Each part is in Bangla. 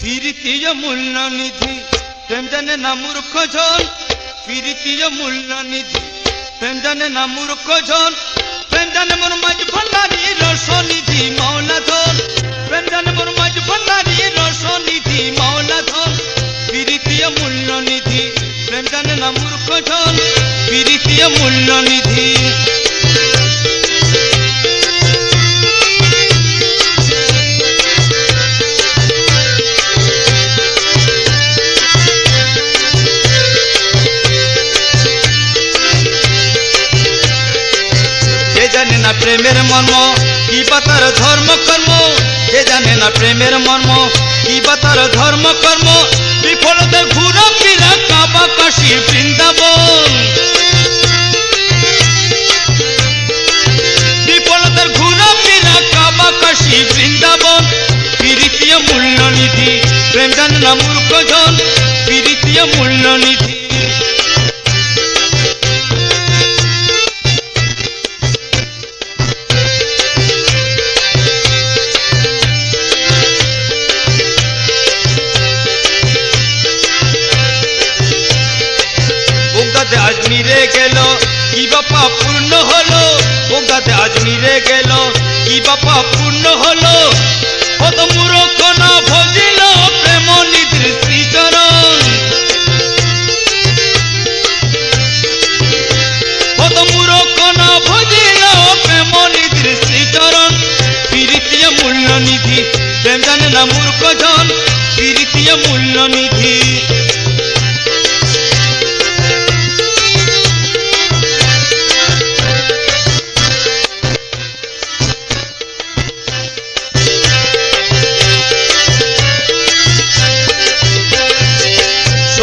ফিরিতীয় মূল্য নিধি প্রেম জানে না মূর্খ জন ফিরিতীয় মূল্য নিধি প্রেম জানে না মূর্খ জন প্রেম জানে মোর মাঝ ভান্ডারি রস নিধি মৌলা ধন প্রেম জানে মোর মাঝ ভান্ডারি রস নিধি মৌলা ধন ফিরিতীয় মূল্য নিধি প্রেম জানে না মূর্খ জন ফিরিতীয় মূল্য না প্রেমের মর্ম, কি বা তার ধর্ম কর্ম? যে জানে না প্রেমের মর্ম, কি বা তার ধর্ম কর্ম? বিফলতার ঘুরা ফিরা কাবা কাশী বৃন্দাবন। বিফলতার ঘুরা ফিরা কাবা কাশী বৃন্দাবন। প্রীতীয় মূল্য নিধি প্রেম জানে না মূর্খ বাপা পূর্ণ হলো বোগাতে আজমিরে গেল। কি বাপা পূর্ণ হলো? কত মূরখ না ভজিল প্রেম নিধির শ্রীচরণ। কত মূরখ না ভজিল প্রেম নিধির শ্রীচরণ। প্রীতীয় মূল্য নিধি প্রেম জানে না মূর্খ জন প্রীতীয় মূল্য নিধি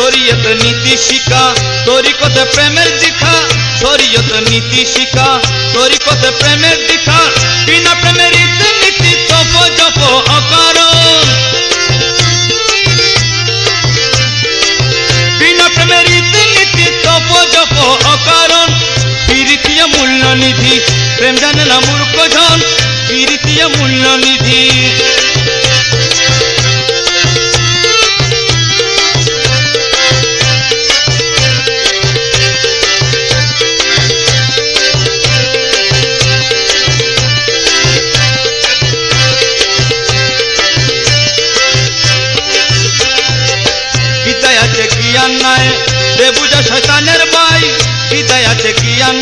শরীয়ত নীতি শিখা তরিকতে প্রেমের দীক্ষা শরীয়ত নীতি শিখা তরিকতে প্রেমের দীক্ষা বিনা প্রেমের নীতি তপ জপ অকারণ। বিনা প্রেমের নীতি তপ জপ অকারণ। প্রীতীয় মূল্য নিধি প্রেম জানে না মূর্খ জন। প্রীতীয় মূল্য নিধি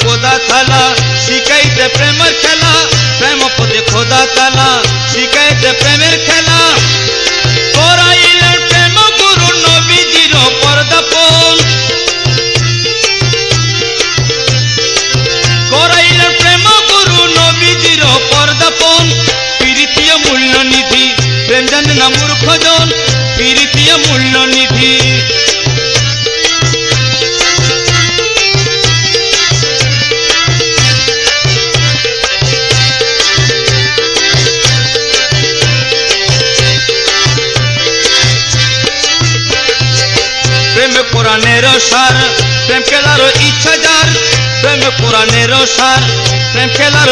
খোদা থালা শিখাইতে প্রেমের খেলা। প্রেম পতি খোদা থালা শিখাইতে প্রেমের খেলা। করাইলেন প্রেম গুরু নবীজির পর্দাপন করাইলেন প্রেম গুরু নবীজির পর্দাপন প্রীতীয় মূল্য নিধি প্রেম জানে না মূর্খ কোরআনের সার প্রেম খেলার ইচ্ছা যার প্রেম কোরআনের সার প্রেম খেলার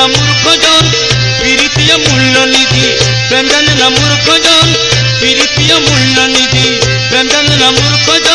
না মূর্খ জন প্রীতীয় মূল্য নিধি প্রেম জানে না মূর্খ জন প্রীতীয় মূল্য নিধি প্রেম জানে না মূর্খ জন